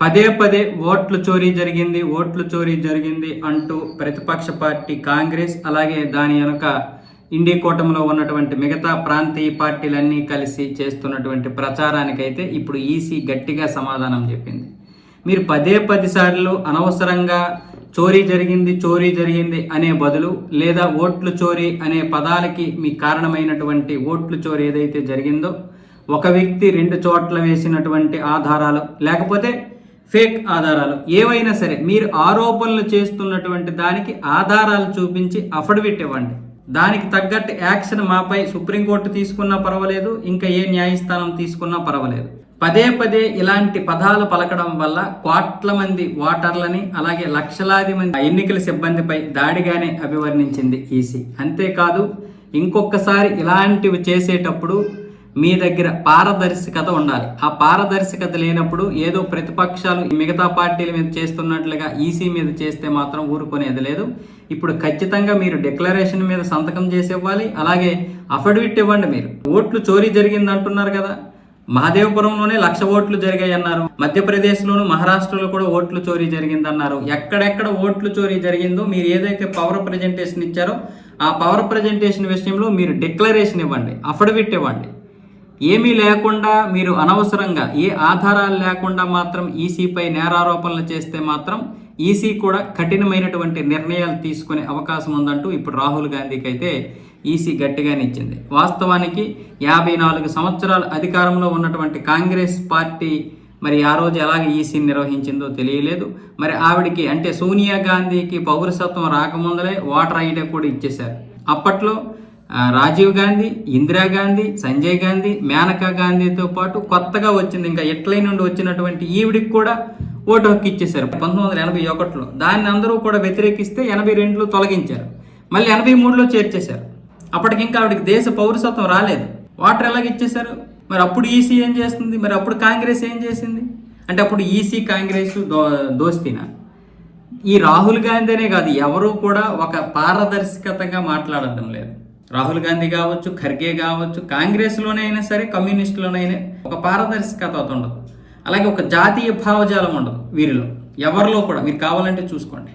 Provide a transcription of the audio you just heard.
పదే పదే ఓట్లు చోరీ జరిగింది ఓట్లు చోరీ జరిగింది అంటూ ప్రతిపక్ష పార్టీ కాంగ్రెస్ అలాగే దాని వెనుక ఇండి కూటమిలో ఉన్నటువంటి మిగతా ప్రాంతీయ పార్టీలన్నీ కలిసి చేస్తున్నటువంటి ప్రచారానికైతే ఇప్పుడు ఈసీ గట్టిగా సమాధానం చెప్పింది. మీరు పదే పది సార్లు అనవసరంగా చోరీ జరిగింది చోరీ జరిగింది అనే బదులు లేదా ఓట్లు చోరీ అనే పదాలకి మీ కారణమైనటువంటి ఓట్లు చోరీ ఏదైతే జరిగిందో ఒక వ్యక్తి రెండు చోట్ల వేసినటువంటి ఆధారాలు లేకపోతే ఫేక్ ఆధారాలు. ఏవైనా సరే మీరు ఆరోపణలు చేస్తున్నటువంటి దానికి ఆధారాలు చూపించి అఫిడవిట్ ఇవ్వండి. దానికి తగ్గట్టు యాక్షన్ మాపై సుప్రీంకోర్టు తీసుకున్నా పర్వాలేదు ఇంకా ఏ న్యాయస్థానం తీసుకున్నా పర్వాలేదు. పదే పదే ఇలాంటి పదాలు పలకడం వల్ల కోట్ల మంది ఓటర్లని అలాగే లక్షలాది మంది ఎన్నికల సిబ్బందిపై దాడిగానే అభివర్ణించింది ఈసీ. అంతేకాదు ఇంకొకసారి ఇలాంటివి చేసేటప్పుడు మీ దగ్గర పారదర్శకత ఉండాలి. ఆ పారదర్శకత లేనప్పుడు ఏదో ప్రతిపక్షాలు మిగతా పార్టీల మీద చేస్తున్నట్లుగా ఈసీ మీద చేస్తే మాత్రం ఊరుకునేది లేదు. ఇప్పుడు ఖచ్చితంగా మీరు డిక్లరేషన్ మీద సంతకం చేసి ఇవ్వాలి. అలాగే అఫిడవిట్ ఇవ్వండి మీరు. ఓట్లు చోరీ జరిగింది అంటున్నారు కదా. మహాదేవపురంలోనే లక్ష ఓట్లు జరిగాయి అన్నారు మధ్యప్రదేశ్లోను మహారాష్ట్రలో కూడా ఓట్లు చోరీ జరిగిందన్నారు. ఎక్కడెక్కడ ఓట్లు చోరీ జరిగిందో మీరు ఏదైతే పవర్ ప్రజెంటేషన్ ఇచ్చారో ఆ పవర్ ప్రజెంటేషన్ విషయంలో మీరు డిక్లరేషన్ ఇవ్వండి. అఫిడవిట్ ఇవ్వండి. ఏమీ లేకుండా మీరు అనవసరంగా ఏ ఆధారాలు లేకుండా మాత్రం ఈసీపై నేరారోపణలు చేస్తే మాత్రం ఈసీ కూడా కఠినమైనటువంటి నిర్ణయాలు తీసుకునే అవకాశం ఉందంటూ ఇప్పుడు రాహుల్ గాంధీకి అయితే ఈసీ గట్టిగానిచ్చింది వాస్తవానికి యాభై నాలుగు సంవత్సరాల అధికారంలో ఉన్నటువంటి కాంగ్రెస్ పార్టీ మరి ఆ రోజు ఎలాగ ఈసీని నిర్వహించిందో తెలియలేదు. మరి ఆవిడికి అంటే సోనియా గాంధీకి పౌరసత్వం రాకముందలే ఓటర్ ఐడి కూడా ఇచ్చేశారు. అప్పట్లో రాజీవ్ గాంధీ ఇందిరాగాంధీ సంజయ్ గాంధీ మేనకా గాంధీతో పాటు కొత్తగా వచ్చింది ఇంకా ఎట్లై నుండి వచ్చినటువంటి ఈవిడికి కూడా ఓటు హక్కు ఇచ్చేశారు. పంతొమ్మిది వందల ఎనభై ఒకటిలో. దాన్ని అందరూ కూడా వ్యతిరేకిస్తే ఎనభై రెండులో తొలగించారు. మళ్ళీ ఎనభై మూడులో చేర్చేశారు. అప్పటికి ఇంకా ఆవిడకి దేశ పౌరసత్వం రాలేదు. వాటర్ ఎలాగ ఇచ్చేశారు? మరి అప్పుడు ఈసీ ఏం చేస్తుంది మరి అప్పుడు కాంగ్రెస్ ఏం చేసింది? అంటే అప్పుడు ఈసీ కాంగ్రెస్ దో దోస్తీనా. ఈ రాహుల్ గాంధీనే కాదు ఎవరూ కూడా ఒక పారదర్శకతగా మాట్లాడటం లేదు. రాహుల్ గాంధీ కావచ్చు ఖర్గే కావచ్చు కాంగ్రెస్లోనే అయినా సరే కమ్యూనిస్టులోనైనా ఒక పారదర్శకత ఉండదు అలాగే ఒక జాతీయ భావజాలం ఉండదు వీరిలో. ఎవరిలో కూడా. మీరు కావాలంటే చూసుకోండి.